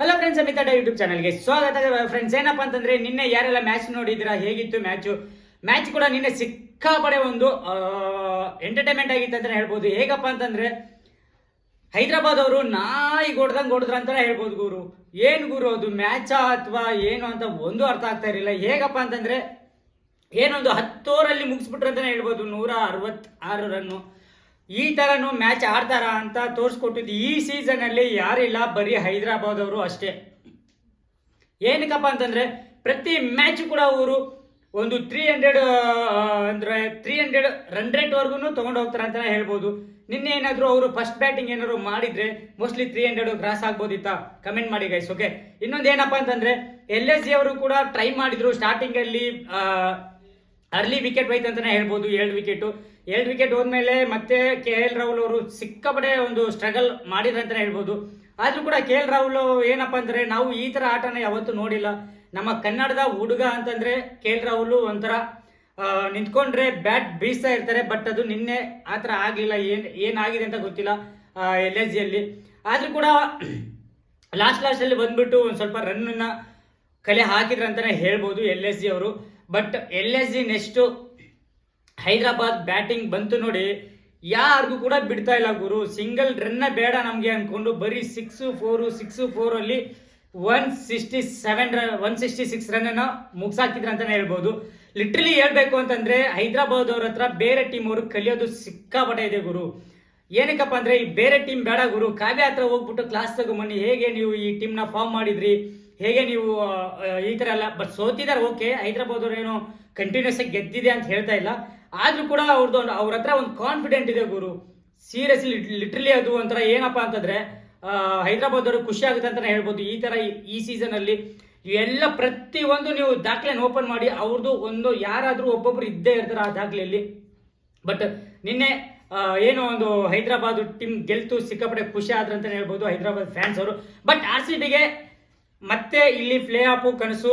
Hello friends Amita YouTube ಚಾನಲ್ಗೆ ಸ್ವಾಗತ. Friends ಏನಪ್ಪ ಅಂತಂದ್ರೆ ನಿನ್ನೆ ಯಾರೆಲ್ಲ ಮ್ಯಾಚ್ ನೋಡಿದಿರಾ ಹೇಗಿತ್ತು ಮ್ಯಾಚು ಮ್ಯಾಚ್ ಕೂಡ ನಿನ್ನೆ ಸಿಕ್ಕಾಪಡೆ ಒಂದು ಎಂಟರ್ಟೈನ್ಮೆಂಟ್ ಆಗಿತ್ತು ಅಂತ ಹೇಳ್ಬೋದು. ಹೇಗಪ್ಪ ಅಂತಂದ್ರೆ, ಹೈದರಾಬಾದ್ ಅವರು ನಾಯಿ ಹೊಡ್ದಂಗೆ ಹೊಡೆದ್ರ ಅಂತ ಹೇಳ್ಬೋದು ಗುರು. ಏನು ಗುರು ಅದು ಮ್ಯಾಚಾ ಅಥವಾ ಏನು ಅಂತ ಒಂದು ಅರ್ಥ ಆಗ್ತಾ ಇರಲಿಲ್ಲ. ಹೇಗಪ್ಪ ಅಂತಂದ್ರೆ, ಏನೊಂದು ಹತ್ತೋರಲ್ಲಿ ಮುಗಿಸ್ಬಿಟ್ರು ಅಂತಾನೆ ಹೇಳ್ಬೋದು. ನೂರ ಅರವತ್ತಾರು ರನ್ನು ಈ ತರನು ಮ್ಯಾಚ್ ಆಡ್ತಾರ ಅಂತ ತೋರಿಸ್ಕೊಟ್ಟಿದ್ದು ಈ ಸೀಸನ್ ಅಲ್ಲಿ ಯಾರಿಲ್ಲ, ಬರೀ ಹೈದರಾಬಾದ್ ಅವರು ಅಷ್ಟೇ. ಏನಕ್ಕಪ್ಪ ಅಂತಂದ್ರೆ, ಪ್ರತಿ ಮ್ಯಾಚ್ ಕೂಡ ಅವರು ಒಂದು ತ್ರೀ ಹಂಡ್ರೆಡ್ ಅಂದ್ರೆ ತ್ರೀ ಹಂಡ್ರೆಡ್ ರನ್ ರೇಟ್ ವರ್ಗು ತಗೊಂಡು ಹೋಗ್ತಾರೆ ಅಂತಲೇ ಹೇಳ್ಬೋದು. ನಿನ್ನೆ ಏನಾದರೂ ಅವರು ಫಸ್ಟ್ ಬ್ಯಾಟಿಂಗ್ ಏನಾದ್ರು ಮಾಡಿದ್ರೆ ಮೋಸ್ಟ್ಲಿ ತ್ರೀ ಹಂಡ್ರೆಡ್ ಕ್ರಾಸ್ ಆಗ್ಬೋದಿತ್ತಾ? ಕಮೆಂಟ್ ಮಾಡಿ ಗೈಸ್ ಓಕೆ ಇನ್ನೊಂದು ಏನಪ್ಪ ಅಂತಂದ್ರೆ ಎಲ್ ಎಸ್ ಜಿ ಅವರು ಕೂಡ ಟ್ರೈ ಮಾಡಿದ್ರು ಸ್ಟಾರ್ಟಿಂಗ್ ಅಲ್ಲಿ ಅರ್ಲಿ ವಿಕೆಟ್ ಅಂತಾನೆ ಹೇಳ್ಬೋದು, ಎರಡು ವಿಕೆಟ್ ಎರಡು ವಿಕೆಟ್ ಹೋದ್ಮೇಲೆ ಮತ್ತೆ ಕೆ ಎಲ್ ರಾಹುಲ್ ಅವರು ಸಿಕ್ಕಾಪಡೆ ಒಂದು ಸ್ಟ್ರಗಲ್ ಮಾಡಿದ್ರು ಅಂತಾನೆ ಹೇಳ್ಬೋದು. ಆದ್ರೂ ಕೂಡ ಕೆ ಎಲ್ ರಾಹುಲ್ ಏನಪ್ಪ ಅಂದರೆ ನಾವು ಈ ತರ ಆಟನ ಯಾವತ್ತೂ ನೋಡಿಲ್ಲ. ನಮ್ಮ ಕನ್ನಡದ ಹುಡುಗ ಅಂತಂದ್ರೆ ಕೆ ಎಲ್ ರಾಹುಲ್ ಒಂಥರ ನಿಂತ್ಕೊಂಡ್ರೆ ಬ್ಯಾಟ್ ಬೀಸ್ತಾ ಇರ್ತಾರೆ, ಬಟ್ ಅದು ನಿನ್ನೆ ಆ ಥರ ಆಗಲಿಲ್ಲ, ಏನು, ಏನಾಗಿದೆ ಅಂತ ಗೊತ್ತಿಲ್ಲ ಎಲ್ ಎಸ್ ಜಿಯಲ್ಲಿ ಆದ್ರೂ ಕೂಡ ಲಾಸ್ಟ್ ಲಾಸ್ಟ್ ಅಲ್ಲಿ ಬಂದ್ಬಿಟ್ಟು ಒಂದು ಸ್ವಲ್ಪ ರನ್ನನ್ನು ಕಲೆ ಹಾಕಿದ್ರು ಅಂತಲೇ ಹೇಳ್ಬೋದು ಎಲ್ ಎಸ್ ಜಿ ಅವರು. But L S G next Hyderabad batting ಬಂತು ನೋಡಿ, ಯಾರಿಗೂ ಕೂಡ ಬಿಡ್ತಾ ಇಲ್ಲ ಗುರು. ಸಿಂಗಲ್ ರನ್ನ ಬೇಡ ನಮಗೆ ಅಂದ್ಕೊಂಡು ಬರೀ six four six ಫೋರಲ್ಲಿ one sixty seven run one sixty six run ಅನ್ನ ಅಂತಲೇ ಹೇಳ್ಬೋದು. ಲಿಟ್ರಲಿ ಹೇಳಬೇಕು ಅಂತಂದ್ರೆ, ಹೈದರಾಬಾದ್ ಅವ್ರ ಹತ್ರ ಬೇರೆ ಟೀಮ್ ಅವರು ಕಲಿಯೋದು ಸಿಕ್ಕಾಪಟ್ಟೆ ಇದೆ ಗುರು. ಏನಕ್ಕಪ್ಪ ಅಂದರೆ, ಈ ಬೇರೆ ಟೀಮ್ ಬೇಡ ಗುರು. ಕಾವ್ಯ ಹತ್ರ ಹೋಗ್ಬಿಟ್ಟು ಕ್ಲಾಸ್ ತಗೊಂಬನ್ನಿ ಹೇಗೆ ನೀವು ಈ ಟೀಮ್ನ ಫಾರ್ಮ್ ಮಾಡಿದ್ರಿ? ಹೇಗೆ ನೀವು ಈ ತರ ಎಲ್ಲ ಬಟ್ ಸೋತಿದ್ದಾರೆ ಓಕೆ ಹೈದರಾಬಾದ್ ಅವ್ರು ಏನು ಕಂಟಿನ್ಯೂಸ್ ಆಗಿ ಗೆದ್ದಿದೆ ಅಂತ ಹೇಳ್ತಾ ಇಲ್ಲ. ಆದ್ರೂ ಕೂಡ ಅವ್ರದ್ದು ಒಂದು, ಅವ್ರ ಹತ್ರ ಒಂದು ಕಾನ್ಫಿಡೆಂಟ್ ಇದೆ ಗುರು. ಸೀರಿಯಸ್ಲಿ ಲಿಟ್ರಲಿ ಅದು ಒಂಥರ ಏನಪ್ಪ ಅಂತಂದ್ರೆ ಹೈದ್ರಾಬಾದ್ ಅವರು ಖುಷಿ ಆಗುತ್ತೆ ಅಂತಲೇ ಹೇಳ್ಬೋದು. ಈ ತರ ಈ- ಈ ಸೀಸನ್ ಅಲ್ಲಿ ಎಲ್ಲ ಪ್ರತಿ ಒಂದು ನೀವು ದಾಖಲೆಯನ್ನು ಓಪನ್ ಮಾಡಿ ಅವ್ರದ್ದು ಒಂದು ಯಾರಾದರೂ ಒಬ್ಬೊಬ್ರು ಇದ್ದೇ ಇರ್ತಾರೆ ಆ ದಾಖಲೆಯಲ್ಲಿ. ಬಟ್ ನಿನ್ನೆ ಏನು ಒಂದು ಹೈದರಾಬಾದ್ ಟೀಮ್ ಗೆಲ್ತು, ಸಿಕ್ಕಾಪಟ್ಟೆ ಖುಷಿ ಆದ್ರ ಅಂತ ಹೇಳ್ಬೋದು ಹೈದರಾಬಾದ್ ಫ್ಯಾನ್ಸ್ ಅವರು. ಬಟ್ ಆರ್ ಸಿ ಬಿಗೆ ಮತ್ತೆ ಇಲ್ಲಿ ಪ್ಲೇ ಆಫ್ ಕನಸು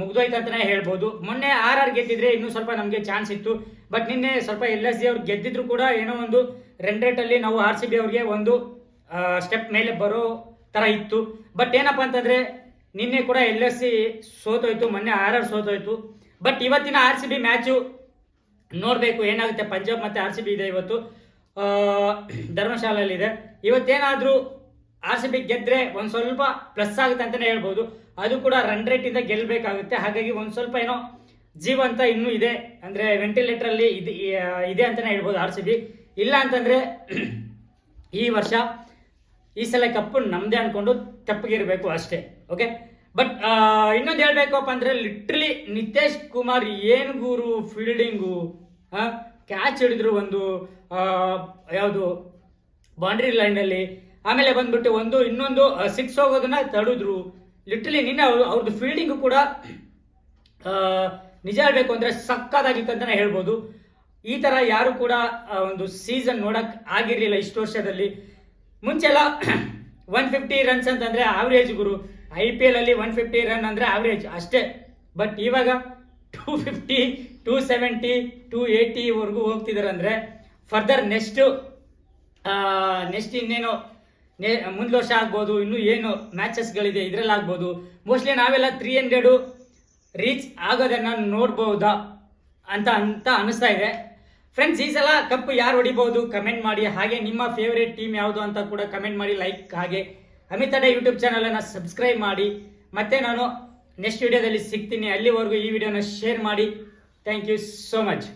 ಮುಗ್ದೋಯ್ತು ಅಂತಾನೆ ಹೇಳ್ಬೋದು. ಮೊನ್ನೆ ಆರ್ ಆರ್ ಗೆದ್ದಿದ್ರೆ ಇನ್ನೂ ಸ್ವಲ್ಪ ನಮಗೆ ಚಾನ್ಸ್ ಇತ್ತು. ಬಟ್ ನಿನ್ನೆ ಸ್ವಲ್ಪ ಎಲ್ ಎಸ್ ಜಿ ಅವ್ರು ಗೆದ್ದಿದ್ರು ಕೂಡ ಏನೋ ಒಂದು ರನ್ ರೇಟ್ ಅಲ್ಲಿ ನಾವು ಆರ್ ಸಿ ಬಿ ಅವ್ರಿಗೆ ಒಂದು ಸ್ಟೆಪ್ ಮೇಲೆ ಬರೋ ತರ ಇತ್ತು. ಬಟ್ ಏನಪ್ಪಾ ಅಂತಂದ್ರೆ ನಿನ್ನೆ ಕೂಡ ಎಲ್ ಎಸ್ ಸಿ ಸೋತೋಯ್ತು, ಮೊನ್ನೆ ಆರ್ ಆರ್ ಸೋತೋಯ್ತು. ಬಟ್ ಇವತ್ತಿನ ಆರ್ ಸಿ ಬಿ ಮ್ಯಾಚು ನೋಡಬೇಕು, ಏನಾಗುತ್ತೆ? ಪಂಜಾಬ್ ಮತ್ತೆ ಆರ್ ಸಿ ಬಿ ಇದೆ ಇವತ್ತು. ಧರ್ಮಶಾಲೆಯಲ್ಲಿದೆ. ಇವತ್ತೇನಾದ್ರೂ ಆರ್ ಸಿ ಬಿ ಗೆದ್ರೆ ಒಂದು ಸ್ವಲ್ಪ ಪ್ಲಸ್ ಆಗುತ್ತೆ ಅಂತಲೇ ಹೇಳ್ಬೋದು. ಅದು ಕೂಡ ರನ್ ರೇಟ್ ಇಂದ ಗೆಲ್ಬೇಕಾಗುತ್ತೆ. ಹಾಗಾಗಿ ಒಂದು ಸ್ವಲ್ಪ ಏನೋ ಜೀವಂತ ಇನ್ನೂ ಇದೆ. ಅಂದ್ರೆ ವೆಂಟಿಲೇಟರ್ ಅಲ್ಲಿ ಇದೆ ಅಂತಲೇ ಹೇಳ್ಬೋದು ಆರ್ ಸಿ ಬಿ. ಇಲ್ಲ ಅಂತಂದ್ರೆ ಈ ವರ್ಷ ಈ ಸಲ ಕಪ್ಪು ನಮ್ದೇ ಅನ್ಕೊಂಡು ತಪ್ಪಗಿರ್ಬೇಕು ಅಷ್ಟೇ. ಓಕೆ ಬಟ್ ಇನ್ನೊಂದು ಹೇಳ್ಬೇಕಪ್ಪ ಅಂದ್ರೆ ಲಿಟ್ರಲಿ ನಿತೇಶ್ ಕುಮಾರ್ ಏನು ಗುರು ಫೀಲ್ಡಿಂಗು ಕ್ಯಾಚ್ ಹಿಡಿದ್ರು ಒಂದು ಯಾವುದು ಬೌಂಡ್ರಿ ಲೈನಲ್ಲಿ ಆಮೇಲೆ ಬಂದ್ಬಿಟ್ಟು ಒಂದು, ಇನ್ನೊಂದು ಸಿಕ್ಸ್ ಹೋಗೋದನ್ನ ತಡೆದ್ರು. ಲಿಟ್ರಲಿ ನಿನ್ನೆ ಅವ್ರ- ಅವ್ರದ್ದು ಫೀಲ್ಡಿಂಗು ಕೂಡ ನಿಜ ಹೇಳ್ಬೇಕು ಅಂದ್ರೆ ಸಕ್ಕದಾಗಿತ್ತು ಅಂತಲೇ ಹೇಳ್ಬೋದು. ಈ ತರ ಯಾರು ಕೂಡ ಒಂದು ಸೀಸನ್ ನೋಡಕ್ ಆಗಿರಲಿಲ್ಲ ಇಷ್ಟು ವರ್ಷದಲ್ಲಿ. ಮುಂಚೆಲ್ಲ ಒನ್ ಫಿಫ್ಟಿ ರನ್ಸ್ ಅಂತಂದರೆ ಆವ್ರೇಜ್ ಗುರು. ಐ ಪಿ ಎಲ್ ಅಲ್ಲಿ ಒನ್ ಫಿಫ್ಟಿ ರನ್ ಅಂದ್ರೆ ಆವ್ರೇಜ್ ಅಷ್ಟೇ. ಬಟ್ ಇವಾಗ two fifty two seventy two ಏಯ್ಟಿವರೆಗೂ ಹೋಗ್ತಿದಾರೆ ಅಂದ್ರೆ ಫರ್ದರ್ ನೆಕ್ಸ್ಟ್ ನೆಕ್ಸ್ಟ್ ಇನ್ನೇನು ನೆ, ಮುಂದ್ ವರ್ಷ ಆಗ್ಬೋದು, ಇನ್ನು ಏನು ಮ್ಯಾಚಸ್ಗಳಿದೆ ಇದ್ರಲ್ಲಿ ಆಗ್ಬೋದು. ಮೋಸ್ಟ್ಲಿ ನಾವೆಲ್ಲ ತ್ರೀ ಹಂಡ್ರೆಡು ರೀಚ್ ಆಗೋದನ್ನ ನೋಡ್ಬೋದಾ ಅಂತ ಅಂತ ಅನಿಸ್ತಾ ಇದೆ. ಫ್ರೆಂಡ್ಸ್ ಈ ಸಲ ಕಪ್ ಯಾರು ಹೊಡಿಬಹುದು ಕಮೆಂಟ್ ಮಾಡಿ. ಹಾಗೆ ನಿಮ್ಮ ಫೇವರೇಟ್ ಟೀಮ್ ಯಾವುದು ಅಂತ ಕೂಡ ಕಮೆಂಟ್ ಮಾಡಿ ಲೈಕ್ ಹಾಗೆ. ಅಮಿತ್ ಅಡೆ ಯೂಟ್ಯೂಬ್ ಚಾನಲನ್ನು ಸಬ್ಸ್ಕ್ರೈಬ್ ಮಾಡಿ. ಮತ್ತೆ ನಾನು ನೆಕ್ಸ್ಟ್ ವಿಡಿಯೋದಲ್ಲಿ ಸಿಗ್ತೀನಿ. ಅಲ್ಲಿವರೆಗೂ ಈ ವಿಡಿಯೋನ ಶೇರ್ ಮಾಡಿ. Thank you so much